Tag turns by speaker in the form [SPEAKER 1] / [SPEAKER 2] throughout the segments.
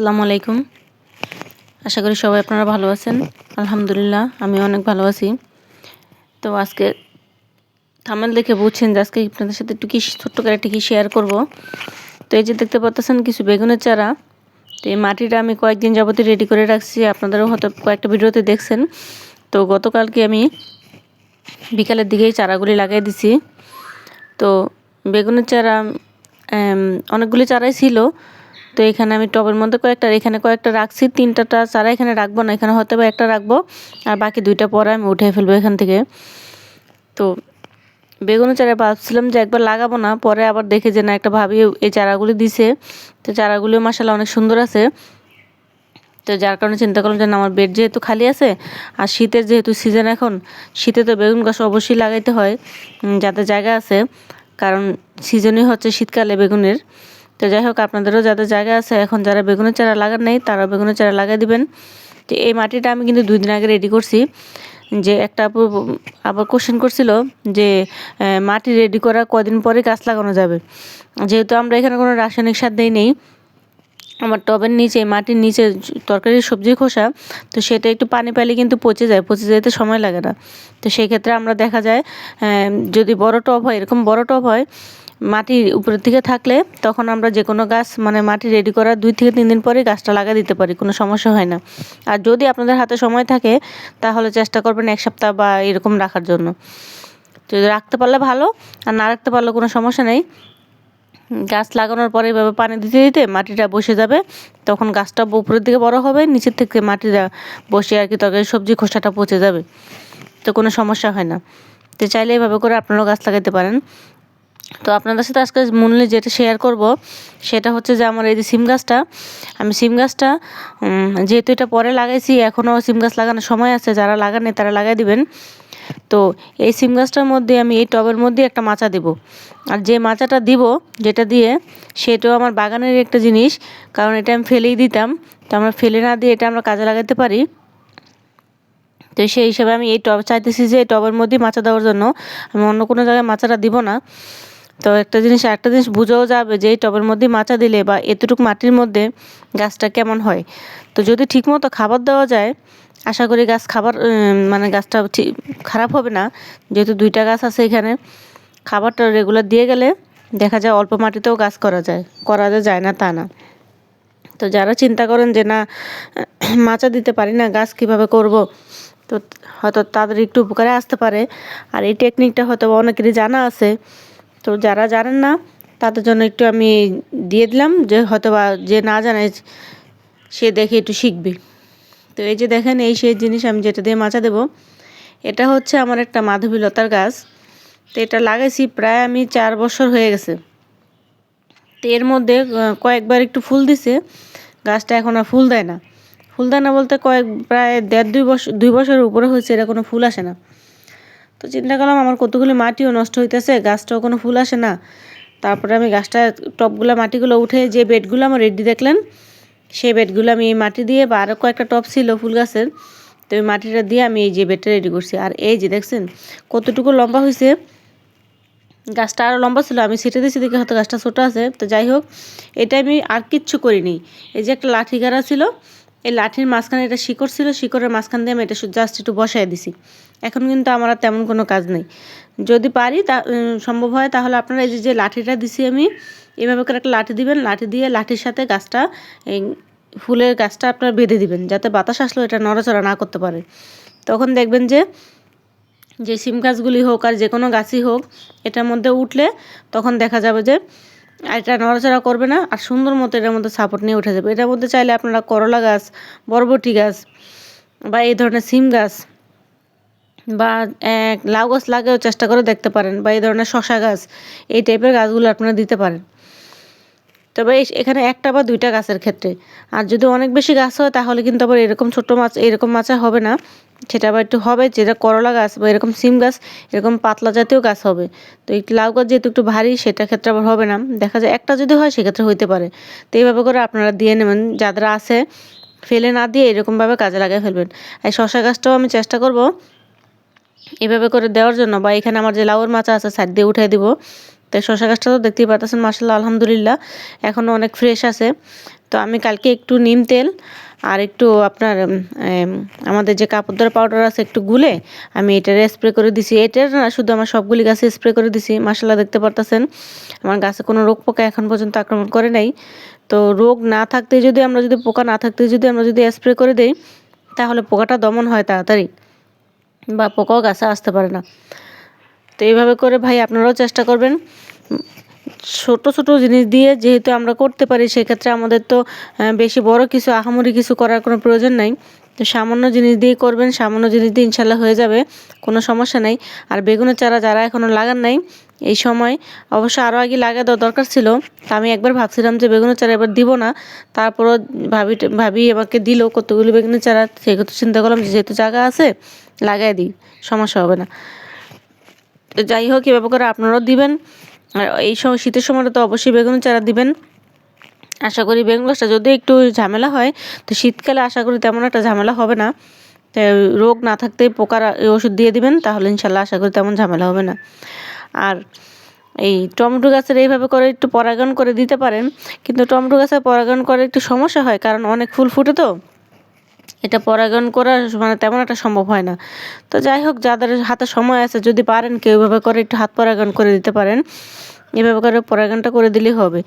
[SPEAKER 1] আসসালামু আলাইকুম। আশা করি সবাই আপনারা ভালো আছেন। আলহামদুলিল্লাহ, আমি অনেক ভালো আছি। তো আজকে থামেল দেখে বুঝছেন যে আজকে আপনাদের সাথে একটু কি ছোট্ট করে একটু কি শেয়ার করব। তো এই যে দেখতে পাচ্ছেন কিছু বেগুনের চারা। তো এই মাটিটা আমি কয়েকদিন যাবতীয় রেডি করে রাখছি। আপনাদেরও হয়তো কয়েকটা ভিডিওতে দেখছেন। তো গতকালকে আমি বিকালের দিকেই চারাগুলি লাগিয়ে দিছি। তো বেগুনের চারা অনেকগুলি চারাই ছিল। তো এখানে আমি টবের মধ্যে কয়েকটা এখানে কয়েকটা রাখছি, তিনটাটা চারা এখানে রাখব না, এখানে হয়তো একটা রাখব, আর বাকি দুইটা পরে আমি উঠে ফেলব এখান থেকে। তো বেগুনের চারা ভাবছিলাম যে একবার লাগাবো না, পরে আবার দেখে যে না, একটা ভাবি এই চারাগুলি দিছে। তো চারাগুলিও মাসাল্লাহ অনেক সুন্দর আছে। তো যার কারণে চিন্তা করলাম যে আমার বেড যেহেতু খালি আছে, আর শীতের যেহেতু সিজন এখন, শীতে তো বেগুন গাছ অবশ্যই লাগাইতে হয় যাতে জায়গা আছে, কারণ সিজনই হচ্ছে শীতকালে বেগুনের। তো যাই হোক, আপনাদেরও যাদের জায়গা আছে, এখন যারা বেগুনের চারা লাগান নেই তারা বেগুনের চারা লাগিয়ে দিবেন। তো এই মাটিটা আমি কিন্তু দুই দিন আগে রেডি করছি। যে একটা আবার কোশ্চেন করছিল যে মাটি রেডি করা কদিন পরে গাছ লাগানো যাবে? যেহেতু আমরা এখানে কোনো রাসায়নিক সার দেই নেই, আমার টবের নিচে, মাটির নিচে তরকারির সবজি খোসা, তো সেটা একটু পানি পাইলে কিন্তু পচে যায়, পচে যেতে সময় লাগে না। তো সেই ক্ষেত্রে আমরা দেখা যায় যদি বড় টব হয়, এরকম বড় টব হয় মাটির উপরের দিকে থাকলে তখন আমরা যে কোনো গাছ মানে মাটি রেডি করার দুই থেকে তিন দিন পরে গাছটা লাগা দিতে পারি, কোনো সমস্যা হয় না। আর যদি আপনাদের হাতে সময় থাকে, তাহলে চেষ্টা করবেন এক সপ্তাহ বা এরকম রাখার জন্য। যদি রাখতে পারলে ভালো, আর না রাখতে পারলে কোনো সমস্যা নেই। গাছ লাগানোর পরে এভাবে পানি দিতে দিতে মাটিটা বসে যাবে, তখন গাছটা উপরের দিকে বড় হবে, নিচের থেকে মাটিটা বসে আর কি তরকারি সবজি খোসাটা পচে যাবে। তো কোনো সমস্যা হয় না। তো চাইলে এভাবে করে আপনারাও গাছ লাগাতে পারেন। তো আপনাদের সাথে আজকে মূল্যে যেটা শেয়ার করব, সেটা হচ্ছে যে আমার এই যে সিম গাছটা, আমি সিম গাছটা যেহেতু এটা পরে লাগাইছি এখনও সিম গাছ লাগানোর সময় আছে, যারা লাগানে তারা লাগাই দিবেন। তো এই সিম গাছটার মধ্যে আমি এই টবের মধ্যে একটা মাচা দেব। আর যে মাচাটা দিব, যেটা দিয়ে, সেটাও আমার বাগানের একটা জিনিস, কারণ এটা আমি ফেলেই দিতাম। তো আমরা ফেলে না দিয়ে এটা আমরা কাজে লাগাতে পারি। তো সেই হিসাবে আমি এই টব, চাইতেছি যে টবের মধ্যেই মাচা দেওয়ার জন্য, আমি অন্য কোনো জায়গায় মাচাটা দিব না। তো একটা জিনিস একটা জিনিস বুঝেও যাবে যে এই টবের মধ্যে মাচা দিলে বা এতটুকু মাটির মধ্যে গাছটা কেমন হয়। তো যদি ঠিকমতো খাবার দেওয়া যায়, আশা করি গাছ খাবার মানে গাছটা ঠিক, খারাপ হবে না। যেহেতু দুইটা গাছ আছে এখানে, খাবারটা রেগুলার দিয়ে গেলে দেখা যায় অল্প মাটিতেও গাছ করা যায় করা যায় না তা না। তো যারা চিন্তা করেন যে না, মাচা দিতে পারি না, গাছ কীভাবে করব, তো হয়তো তাদের একটু উপকারে আসতে পারে। আর এই টেকনিকটা হয়তো অনেকেরই জানা আছে তো যারা জানেন না, তাদের জন্য একটু আমি দিয়ে দিলাম, যে হয়তো বা যে না জানে, সে দেখে একটু শিখবে। তো এই যে দেখেন, এই সেই জিনিস আমি যেটা দিয়ে মাচা দেব, এটা হচ্ছে আমার একটা মাধবীলতার গাছ। তো এটা লাগাইছি প্রায় আমি চার বছর হয়ে গেছে। তো এর মধ্যে কয়েকবার একটু ফুল দিছে, গাছটা এখন আর ফুল দেয় না। ফুল দেয় না বলতে কয়েক, প্রায় দেড় দুই বছর, দুই বছরের উপরে হয়েছে এটা কোনো ফুল আসে না। তো চিন্তা করলাম আমার কতগুলি মাটিও নষ্ট হইতেছে, গাছটাও কোনো ফুল আসে না। তারপরে আমি গাছটা টপগুলো, মাটিগুলো উঠে যে বেডগুলো আমার রেডি দেখলেন, সেই বেডগুলো আমি এই মাটি দিয়ে বা আরও কয়েকটা টপ ছিল ফুল গাছের, তো ওই মাটিটা দিয়ে আমি এই যে বেডটা রেডি করছি। আর এই যে দেখছেন কতটুকু লম্বা হয়েছে গাছটা আরও লম্বা ছিল, আমি সেটে দিয়েছি দেখে হয়তো গাছটা ছোটো আছে, তো যাই হোক, এটা আমি আর কিচ্ছু করিনি। এই যে একটা লাঠি গাড়া ছিল এই লাঠির মাঝখানে এটা শিকড় ছিল, শিকড়ের মাঝখান দিয়ে আমি এটা জাস্ট একটু বসাই দিছি। এখন কিন্তু আমার আর তেমন কোনো কাজ নেই। যদি পারি তা সম্ভব হয় তাহলে আপনারা এই যে লাঠিটা দিছি আমি, এভাবে করে একটা লাঠি দিবেন, লাঠি দিয়ে লাঠির সাথে গাছটা, এই ফুলের গাছটা আপনারা বেঁধে দিবেন, যাতে বাতাস আসলেও এটা নড়াচড়া না করতে পারে। তখন দেখবেন যে যে সিম গাছগুলি হোক আর যে কোনো গাছই হোক, এটার মধ্যে উঠলে তখন দেখা যাবে যে এটা নড়াচড়া করবে না, আর সুন্দর মতো এটার মধ্যে সাপোর্ট নিয়ে উঠে যাবে। এটার মধ্যে চাইলে আপনারা করলা গাছ, বরবটি গাছ বা এই ধরনের সিম গাছ বা লাউ গাছ লাগেও চেষ্টা করে দেখতে পারেন বা এই ধরনের শশা গাছ, এই টাইপের গাছগুলো আপনারা দিতে পারেন। তবে এখানে একটা বা দুইটা গাছের ক্ষেত্রে। আর যদি অনেক বেশি গাছ হয় তাহলে কিন্তু আবার এরকম ছোটো মাছ, এরকম মাছা হবে না। সেটা আবার একটু হবে, যেটা করলা গাছ বা এরকম সিম গাছ, এরকম পাতলা জাতীয় গাছ হবে। তো একটু লাউ গাছ যেহেতু একটু ভারী, সেটা ক্ষেত্রে আবার হবে না। দেখা যায় একটা যদি হয়, সেক্ষেত্রে হইতে পারে। তো এইভাবে করে আপনারা দিয়ে নেবেন। যাদের আছে, ফেলে না দিয়ে এরকমভাবে কাজে লাগিয়ে ফেলবেন। আর শশা গাছটাও আমি চেষ্টা করব এভাবে করে দেওয়ার জন্য। বা এখানে আমার যে লাউর মাচা আছে, সাইড দিয়ে উঠে দিব। তো শশা গাছটা তো দেখতেই পাচ্ছেন মাসাল্লাহ আলহামদুলিল্লাহ এখনও অনেক ফ্রেশ আছে। তো আমি কালকে একটু নিম তেল আর একটু আপনার আমাদের যে কাপড় ধোয়ার পাউডার আছে একটু গুলে আমি এটার স্প্রে করে দিছি। এটার না শুধু আমার সবগুলি গাছে স্প্রে করে দিছি মাসাল্লাহ দেখতে পারতেছেন। আমার গাছে কোনো রোগ পোকা এখন পর্যন্ত আক্রমণ করে নাই। তো রোগ না থাকতে যদি আমরা যদি, পোকা না থাকতে যদি আমরা যদি স্প্রে করে দেই, তাহলে পোকাটা দমন হয় তাড়াতাড়ি বা পোকাও গাছে আসতে পারে না। তো এইভাবে করে ভাই আপনারাও চেষ্টা করবেন। ছোট ছোট জিনিস দিয়ে যেহেতু আমরা করতে পারি, সেক্ষেত্রে আমাদের তো বেশি বড় কিছু, আহামরি কিছু করার কোনো প্রয়োজন নাই। তো সামান্য জিনিস দিয়ে করবেন, সামান্য জিনিস দিয়ে ইনশাল্লাহ হয়ে যাবে, কোনো সমস্যা নাই। আর বেগুনের চারা যারা এখনও লাগান নাই, এই সময় অবশ্য আরও আগে লাগা দেওয়া দরকার ছিল, তা আমি একবার ভাবছিলাম যে বেগুনের চারা এবার দিব না। তারপরও ভাবি ভাবি আমাকে দিল কতগুলো বেগুনের চারা সেক্ষেত্রে চিন্তা করলাম যেহেতু জায়গা আছে, লাগাই দিই, সমস্যা হবে না। যাই হোক এভাবে করে আপনারাও দিবেন। আর এই সময় শীতের সময়টা তো অবশ্যই বেগুনের চারা দিবেন। আশা করি বেগুন গাছটা যদি একটু ঝামেলা হয়, তো শীতকালে আশা করি তেমন একটা ঝামেলা হবে না। রোগ না থাকতে পোকার ওষুধ দিয়ে দিবেন, তাহলে ইনশাল্লাহ আশা করি তেমন ঝামেলা হবে না। আর এই টমেটো গাছের এইভাবে করে একটু পরাগায়ন করে দিতে পারেন, কিন্তু টমেটো গাছের পরাগায়ন করে একটু সমস্যা হয়, কারণ অনেক ফুল ফুটে তো। এটা পরাগায়ন করা মানে তেমন একটা সম্ভব হয় না। তো যাই হোক, যাদের হাতে সময় আছে, যদি পারেন কেউ এভাবে করে একটু হাত পরাগায়ন করে দিতে পারেন। এভাবে করে পরাগায়নটা করে দিলেই হবে।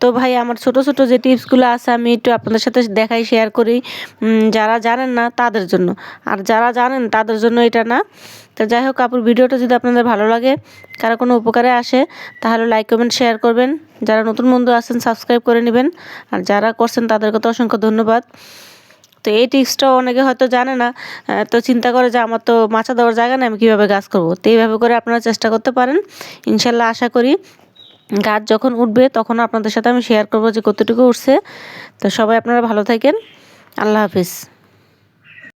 [SPEAKER 1] তো ভাই, আমার ছোট ছোট যে টিপসগুলো আছে, আমি একটু আপনাদের সাথে দেখাই শেয়ার করি যারা জানেন না তাদের জন্য। আর যারা জানেন তাদের জন্য এটা না। তো যাই হোক, আপুর ভিডিওটা যদি আপনাদের ভালো লাগে, কারও কোনো উপকারে আসে, তাহলে লাইক কমেন্ট শেয়ার করবেন। যারা নতুন বন্ধু আছেন সাবস্ক্রাইব করে নেবেন। আর যারা করছেন, তাদেরকে তো অসংখ্য ধন্যবাদ। তো এই টিপসটাও অনেকে হয়তো জানে না তো চিন্তা করে যে আমার তো মাছা দেওয়ার জায়গা নেই, আমি কীভাবে গাছ করব? তো এইভাবে করে আপনারা চেষ্টা করতে পারেন। ইনশাল্লাহ আশা করি গাছ যখন উঠবে তখন আপনাদের সাথে আমি শেয়ার করব যে কতটুকু উঠছে। তো সবাই আপনারা ভালো থাকেন। আল্লাহ হাফিজ।